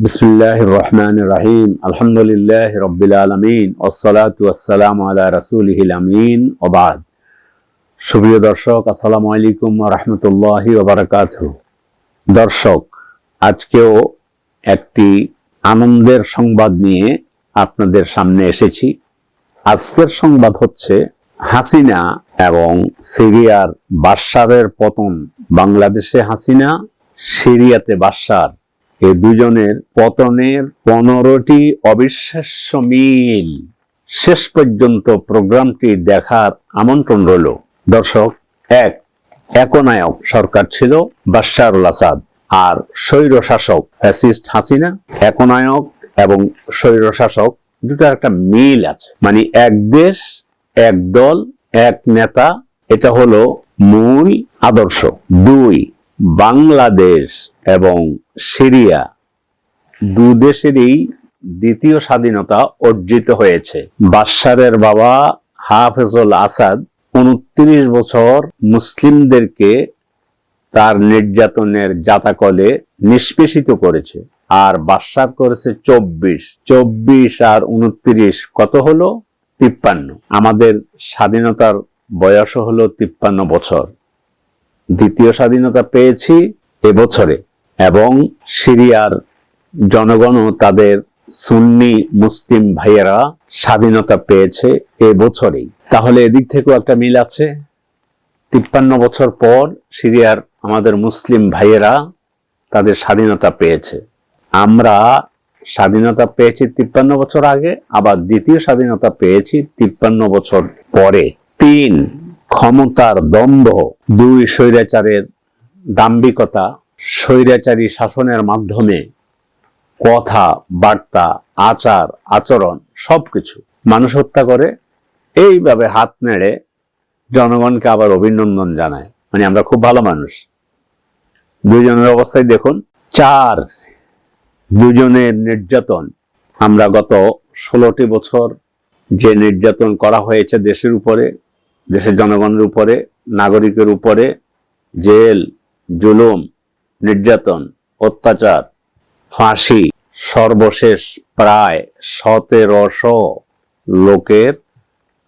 বিসমিল্লাহ রহমান রাহিম আলহামদুলিল্লাহ রব্বিল আলমিন ওসলাত ওয়াসালাম আলা রাসুলহিল আমিন ওবাদ দর্শক আসসালামু আলাইকুম দর্শক আজকেও একটি আনন্দের সংবাদ নিয়ে আপনাদের সামনে এসেছি। আজকের সংবাদ হচ্ছে হাসিনা এবং সিরিয়ার বাশারের পতন। বাংলাদেশে হাসিনা, সিরিয়াতে বাশার এই দুজনের পতনের পনেরোটি অবিশ্বাস্য মিল। শেষ পর্যন্ত প্রোগ্রামটি দেখার আমন্ত্রণ রইল। দর্শক, এক, একনায়ক সরকার ছিল বাশারুল আসাদ আর স্বৈর শাসক ফ্যাসিস্ট হাসিনা। একনায়ক এবং স্বৈর শাসক দুটো একটা মিল আছে। মানে এক দেশ, এক দল, এক নেতা, এটা হলো মূল আদর্শ। দুই বাংলাদেশ এবং সিরিয়া দু দেশেরই দ্বিতীয় স্বাধীনতা অর্জিত হয়েছে। বাশারের বাবা হাফেজুল আসাদ উনত্রিশ বছর মুসলিমদেরকে তার নির্যাতনের জাতাকলে নিষ্পেষিত করেছে আর বাসার করেছে চব্বিশ। চব্বিশ আর উনত্রিশ কত হলো? তিপ্পান্ন। আমাদের স্বাধীনতার বয়স হলো তিপ্পান্ন বছর। দ্বিতীয় স্বাধীনতা পেয়েছি এবছরে এবং সিরিয়ার জনগণও তাদের সুন্নি মুসলিম ভাইয়েরা স্বাধীনতা পেয়েছে এ বছরেই তাহলে এদিক থেকেও একটা মিল আছে। তিপ্পান্ন বছর পর সিরিয়ার আমাদের মুসলিম ভাইয়েরা তাদের স্বাধীনতা পেয়েছে। আমরা স্বাধীনতা পেয়েছি তিপ্পান্ন বছর আগে, আবার দ্বিতীয় স্বাধীনতা পেয়েছি তিপ্পান্ন বছর পরে। তিন ক্ষমতার দ্বন্দ্ব, দুই স্বৈরাচারের দাম্ভিকতা, স্বৈরাচারী শাসনের মাধ্যমে কথা, বার্তা, আচার, আচরণ সব কিছু মানুষ হত্যা করে। এইভাবে হাত নেড়ে জনগণকে আবার অভিনন্দন জানায়। মানে আমরা খুব ভালো মানুষ। দুজনের অবস্থায় দেখুন। চার, দুজনের নির্যাতন। আমরা গত ষোলোটি বছর যে নির্যাতন করা হয়েছে দেশের উপরে দেশের জনগণের উপরে, নাগরিকের উপরে, জেল, জুলুম, নির্যাতন, অত্যাচার, ফাঁসি, সর্বশেষ প্রায় সতেরোশো লোকের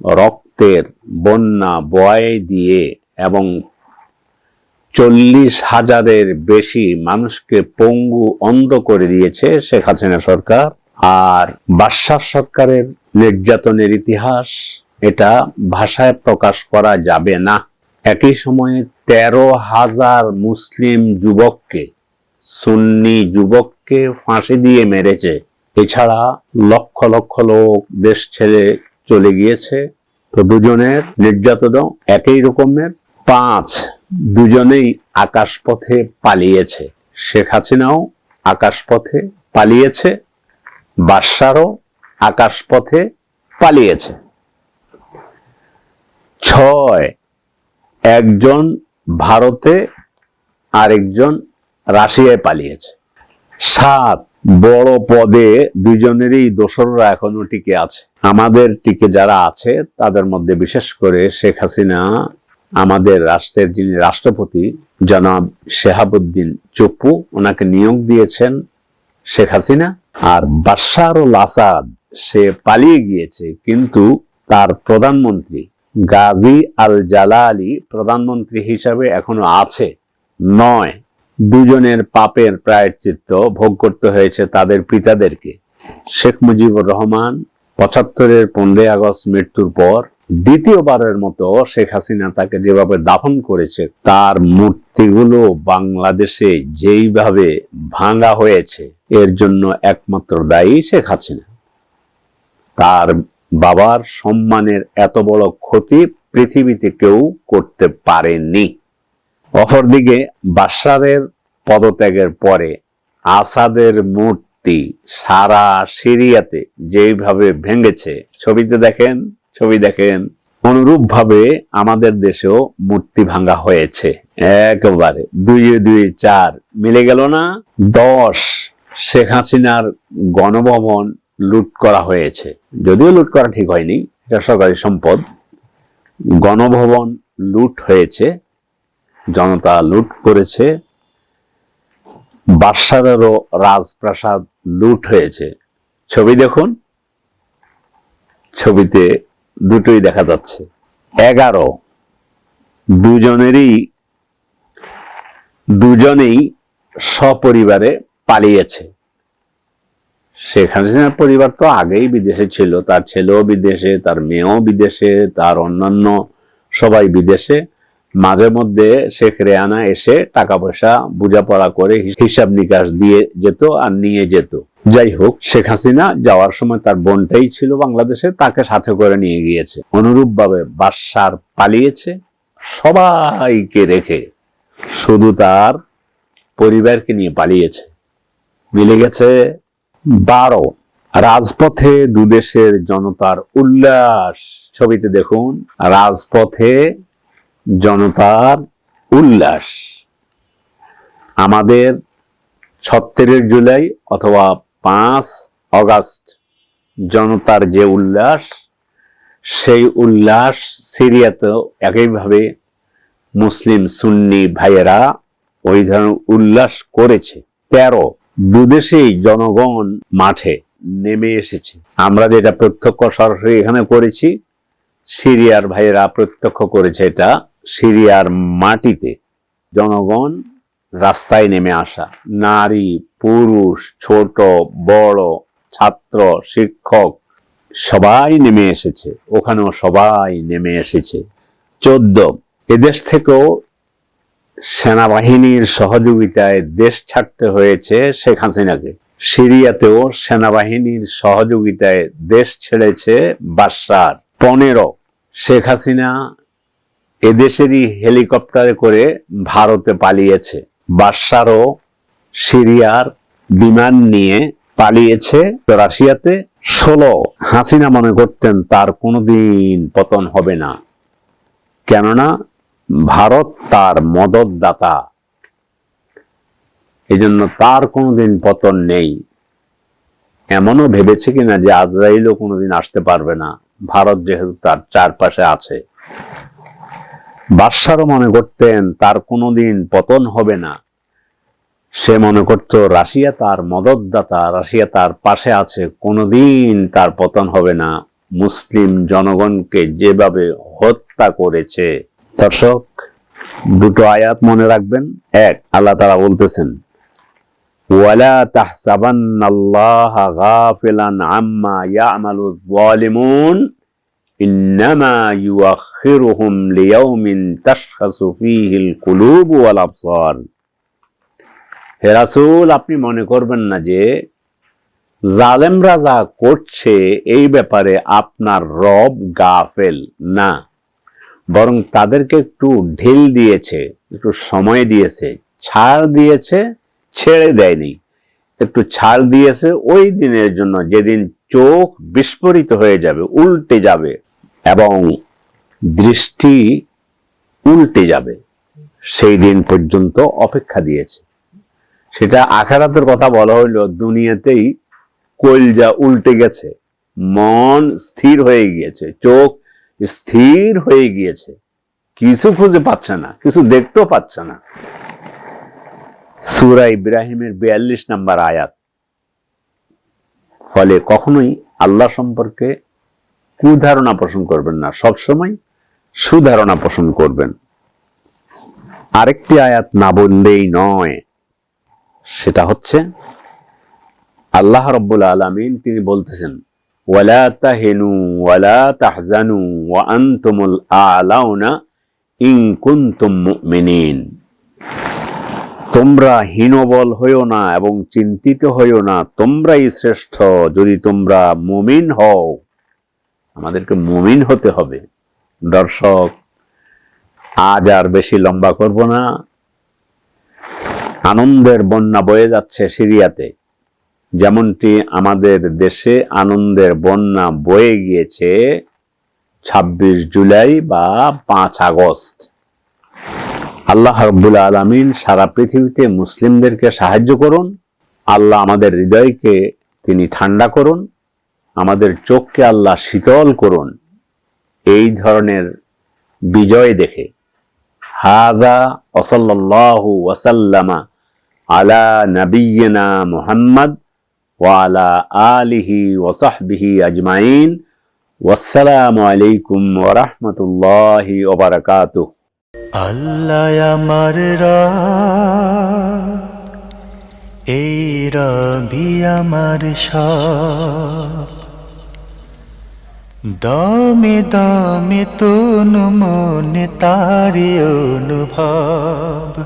রক্তের বন্যা বয় দিয়ে এবং চল্লিশ হাজারের বেশি মানুষকে পঙ্গু অন্ধ করে দিয়েছে শেখ হাসিনা সরকার। আর বাদশাহ সরকারের নির্যাতনের ইতিহাস এটা ভাষায় প্রকাশ করা যাবে না। একই সময়ে তেরো হাজার মুসলিম যুবককে, সুন্নি যুবককে ফাঁসি দিয়ে মেরেছে। এছাড়া লক্ষ লক্ষ লোক দেশ ছেড়ে চলে গিয়েছে। তো দুজনের নির্যাতন একই রকমের। পাঁচ, দুজনেই আকাশপথে পালিয়েছে। শেখ হাসিনাও আকাশপথে পালিয়েছে। বাদশারও আকাশপথে পালিয়েছে। ছয়। একজন ভারতে, আরেকজন রাশিয়ায় পালিয়েছে। সাত। বড় পদে দুজনেরই দোসররা এখনও টিকে আছে। আমাদের টিকে যারা আছে, তাদের মধ্যে বিশেষ করে শেখ হাসিনা, আমাদের রাষ্ট্রের যিনি রাষ্ট্রপতি, জনাব শেহাবুদ্দিন চপ্পু, ওনাকে নিয়োগ দিয়েছেন শেখ হাসিনা। আর বাশারুল আসাদ, সে পালিয়ে গিয়েছে, কিন্তু তার প্রধানমন্ত্রী গাজী আল জালালি প্রধানমন্ত্রী হিসাবে এখনও আছে। নয়, দুজনের পাপের প্রায়শ্চিত্ত ভোগ করতে হয়েছে তাদের পিতাদেরকে। শেখ মুজিবুর রহমান পঁচাত্তরের পনেরোই আগস্ট মৃত্যুর পর দ্বিতীয়বারের মতো শেখ হাসিনা তাকে যেভাবে দাফন করেছে, তার মূর্তিগুলো বাংলাদেশে যেইভাবে ভাঙা হয়েছে, এর জন্য একমাত্র দায়ী শেখ হাসিনা। তার বাবার সম্মানের এত বড় ক্ষতি পৃথিবীতে কেউ করতে পারেনি। অপরদিকে বাশারের পদত্যাগের পরে আসাদের মূর্তি সারা সিরিয়াতে যেইভাবে ভেঙেছে, ছবিতে দেখেন, ছবি দেখেন, অনুরূপভাবে আমাদের দেশেও মূর্তি ভাঙা হয়েছে। একেবারে দুই দুই, চার মিলে গেল না? দশ, শেখ হাসিনার গণভবন লুট করা হয়েছে। যদিও লুট করা ঠিক হয়নি, এটা সরকারি সম্পদ। গণভবন লুট হয়েছে, জনতা লুট করেছে বাদশারেরও রাজপ্রাসাদ লুট হয়েছে। ছবি দেখুন। ছবিতে দুটোই দেখা যাচ্ছে। এগারো। দুজনেরই, দুজনেই সপরিবারে পালিয়েছে। শেখ হাসিনার পরিবার তো আগেই বিদেশে ছিল। তার ছেলেও বিদেশে, তার মেয়েও বিদেশে, তার অন্যান্য সবাই বিদেশে। মাঝে মধ্যে শেখ রেহানা এসে টাকা পয়সা বোঝাপড়া করে হিসাব নিকাশ দিয়ে যেত আর নিয়ে যেত। যাই হোক, শেখ হাসিনা যাওয়ার সময় তার বোনটাই ছিল বাংলাদেশে, তাকে সাথে করে নিয়ে গিয়েছে। অনুরূপভাবে বাদশার পালিয়েছে, সবাইকে রেখে শুধু তার পরিবারকে নিয়ে পালিয়েছে। মিলে গেছে বারো। রাজপথে দুদেশের জনতার উল্লাস। ছবিতে দেখুন, রাজপথে জনতার উল্লাস। আমাদের ছত্রিশ জুলাই অথবা পাঁচ অগাস্ট জনতার যে উল্লাস, সেই উল্লাস সিরিয়াতেও একইভাবে মুসলিম সুন্নি ভাইয়েরা ওই ধরনের উল্লাস করেছে। তেরো দুদেশেই জনগণ মাঠে নেমে এসেছে। আমরা যেটা প্রত্যক্ষ সরাসরি এখানে করেছি, সিরিয়ার ভাইয়েরা প্রত্যক্ষ করেছে এটা, সিরিয়ার মাটিতে জনগণ রাস্তায় নেমে আসা। নারী, পুরুষ, ছোট, বড়, ছাত্র, শিক্ষক, সবাই নেমে এসেছে। ওখানেও সবাই নেমে এসেছে। চোদ্দ, এদেশ থেকেও সেনাবাহিনীর সহযোগিতায় দেশ ছাড়তে হয়েছে শেখ হাসিনাকে। সিরিয়াতেও সেনাবাহিনীর সহযোগিতায় দেশ ছেড়েছে বাদশার। পনেরো, শেখ হাসিনা এদেশেরই হেলিকপ্টারে করে ভারতে পালিয়েছে। বাদশারও সিরিয়ার বিমান নিয়ে পালিয়েছে রাশিয়াতে। ষোলো, হাসিনা মনে করতেন তার কোনোদিন পতন হবে না। কেননা ভারত তার মদতদাতা। এই জন্য তার কোনোদিন পতন নেই। এমনও ভেবেছে কিনা যে আজরাইলও কোনোদিন আসতে পারবে না। ভারত যেহেতু তার চারপাশে আছে। বাদশারও মনে করতেন তার কোনোদিন পতন হবে না। সে মনে করত, রাশিয়া তার মদতদাতা, রাশিয়া তার পাশে আছে, কোনোদিন তার পতন হবে না। মুসলিম জনগণকে যেভাবে হত্যা করেছে দর্শক, দুটো আয়াত মনে রাখবেন। এক, আল্লাহ তারা বলতেছেন, ওয়ালা তাহসাবান্নাল্লাহ গাফিলান আম্মা ইয়ামালু যালিমুন ইন্নামা ইউআখিরুহুম লিয়াউমিন তাশখাসু ফীহিল কুলুব ওয়াল আবসার। হে রাসূল, আপনি মনে করবেন না যে, জালেমরা যা করছে, এই ব্যাপারে আপনার রব গাফেল না। বরং তাদেরকে একটু ঢিল দিয়েছে, একটু সময় দিয়েছে, ছাড় দিয়েছে, ছেড়ে দেয়নি। একটু ছাড় দিয়েছে, ওই দিনের জন্য যেদিন চোখ বিস্ফোরিত হয়ে যাবে, উল্টে যাবে এবং দৃষ্টি উল্টে যাবে, সেই দিন পর্যন্ত অপেক্ষা দিয়েছে। সেটা আখারাতের কথা বলা হইল, দুনিয়াতেই কলজা উল্টে গেছে, মন স্থির হয়ে গিয়েছে, চোখ স্থির হয়ে গিয়েছে। কিছু খুঁজে পাচ্ছে না, কিছু দেখতেও পাচ্ছে না। সুরা ইব্রাহিমের বিয়াল্লিশ নাম্বার আয়াত। ফলে কখনোই আল্লাহ সম্পর্কে কুধারণা পোষণ করবেন না, সবসময় সুধারণা পোষণ করবেন। আরেকটি আয়াত না বললেই নয়, সেটা হচ্ছে, আল্লাহ রব্বুল আলমিন তিনি বলতেছেন ওয়ালা তাহেনু ওয়ালা তাহজানু ওয়া আনতুমুল আলাউনা ইন কুনতুম তোমরা হীনবল হইও না এবং চিন্তিত হইও না, তোমরাই শ্রেষ্ঠ। যদি তোমরা মুমিন হও, আমাদেরকে মুমিন হতে হবে। দর্শক, আজ আর বেশি লম্বা করব না। আনন্দের বন্যা বয়ে যাচ্ছে সিরিয়াতে। যেমনটি আমাদের দেশে আনন্দের বন্যা বয়ে গিয়েছে ছাব্বিশ জুলাই বা পাঁচ আগস্ট। আল্লাহ রব্বুল আলমিন সারা পৃথিবীতে মুসলিমদেরকে সাহায্য করুন। আল্লাহ আমাদের হৃদয়কে তিনি ঠান্ডা করুন। আমাদের চোখকে আল্লাহ শীতল করুন। এই ধরনের বিজয় দেখে। হাজা ওসল্লাহু ওয়াসাল্লামা আলা নবিয়না মুহাম্মদ ওয়ালা আলিহি ওসাহবিহি আজমাইন। ওয়াসসালামু আলাইকুম ওরহমতুল্লাহি ওবরাকাতুহ আল্লাহ আমার এই রবি আমার দমে দমে তনু মনে তারি অনুভব